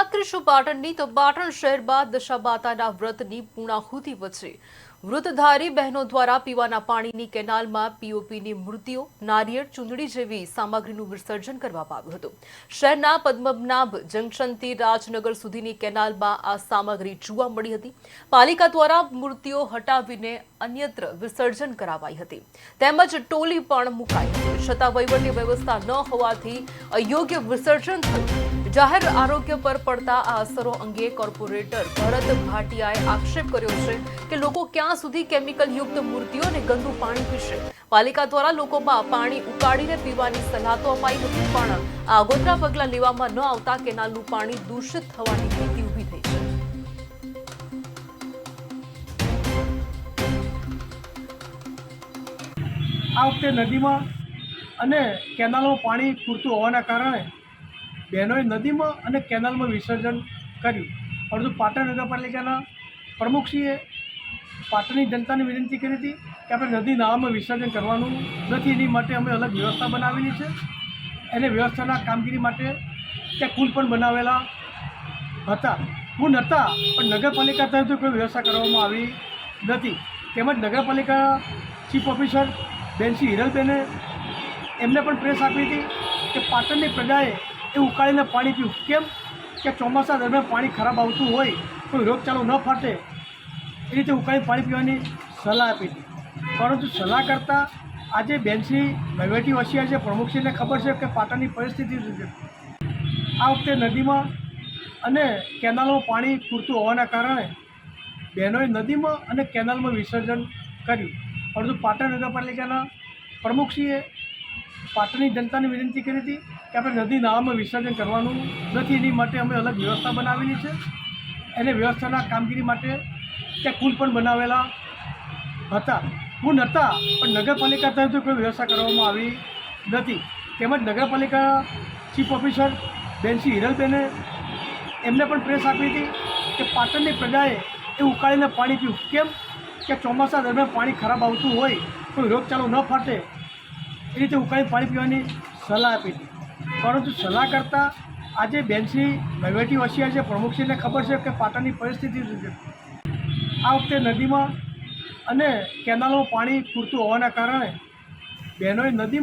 વાત પાટણની તો પાટણ શહેરમાં દશાબાતાના વ્રતની પૂર્ણાહુતિ વચ્ચે વૃતધારી બહેનો દ્વારા પીવાના પાણીની કેનાલમાં પીઓપીની મૂર્તિઓ, નારિયેળ, ચૂંદડી જેવી સામગ્રીનું વિસર્જન કરવામાં આવ્યું હતું. શહેરના પદ્મનાભ જંકશનથી રાજનગર સુધીની કેનાલમાં આ સામગ્રી જોવા મળી હતી. પાલિકા દ્વારા મૂર્તિઓ હટાવીને અન્યત્ર વિસર્જન કરાવાઈ હતી. તેમજ ટોલી પણ મુકાઈ હતી. છતાં વહીવટી વ્યવસ્થા ન હોવાથી અયોગ્ય વિસર્જન થયું. જાહેર આરોગ્ય પર પડતા આ અસરો અંગે કોર્પોરેટર ભરત ભાટિયાએ આક્ષેપ કર્યો છે કે લોકો ક્યાં સુધી કેમિકલ યુક્ત મૂર્તિઓ અને ગંદુ પાણી પીશે. પાલિકા દ્વારા લોકોમાં પાણી ઉકાળીને પીવાની સલાહ તો અપાઈ હતી, પણ આ આગોતરા પગલાં લેવામાં ન આવતા કેનાલનું પાણી દૂષિત થવાની ભીતિ ઊભી થઈ છે. આ વખતે નદીમાં અને કેનાલમાં પાણી પૂરતું હોવાના કારણે બહેનોએ નદીમાં અને કેનાલમાં વિસર્જન કર્યું. પરંતુ પાટણ નગરપાલિકાના પ્રમુખશ્રીએ પાટણની જનતાને વિનંતી કરી હતી કે આપણે નદી નાળામાં વિસર્જન કરવાનું નથી, એની માટે અમે અલગ વ્યવસ્થા બનાવેલી છે. એને વ્યવસ્થાના કામગીરી માટે ત્યાં કુલ પણ બનાવેલા હતા. હું નહોતા પણ નગરપાલિકા તરફથી કોઈ વ્યવસ્થા કરવામાં આવી નથી. તેમજ નગરપાલિકા ચીફ ઓફિસર બેનસી હિરલબેને એમને પણ પ્રેસ આપી હતી કે પાટણની પ્રજાએ એ ઉકાળીને પાણી પીવું. કેમ? કે ચોમાસા દરમિયાન પાણી ખરાબ આવતું હોય કોઈ રોગચાળો ન ફાટે. એ રીતે ઉકાળી પાણી પીવાની સલાહ આપી હતી પરંતુ સલાહ કરતાં આજે બેનસી વહીવટી હોશિયાર છે, પ્રમુખશ્રીને ખબર છે કે પાટણની પરિસ્થિતિ શું છે. આ વખતે નદીમાં અને કેનાલમાં પાણી પૂરતું હોવાના કારણે બહેનોએ નદીમાં અને કેનાલમાં વિસર્જન કર્યું. પરંતુ પાટણ નગરપાલિકાના પ્રમુખશ્રીએ પાટણની જનતાને વિનંતી કરી હતી કે આપણે નદી નાળામાં વિસર્જન કરવાનું નથી. એની માટે અમે અલગ વ્યવસ્થા બનાવેલી છે. એને વ્યવસ્થાના કામગીરી માટે ત્યાં કુલ પણ બનાવેલા હતા. હું નહોતા પણ નગરપાલિકા તરફથી કોઈ વ્યવસ્થા કરવામાં આવી નથી. તેમજ નગરપાલિકા ચીફ ઓફિસર બેનસી હિરલબેને એમને પણ પ્રેસ આપી હતી કે પાટણની પ્રજાએ એ ઉકાળીને પાણી પીવું. કેમ? કે ચોમાસા દરમિયાન પાણી ખરાબ આવતું હોય કોઈ રોગચાળો ન ફાટે. એ રીતે ઉકાળી પાણી પીવાની સલાહ આપી હતી. પરંતુ સલાહ કરતાં આજે બેનશ્રી વહીવટી હોશિયાર છે, પ્રમુખશ્રીને ખબર છે કે પાટણની પરિસ્થિતિ શું છે. આ વખતે નદીમાં અને કેનાલમાં પાણી પૂરતું હોવાના કારણે બહેનોએ નદી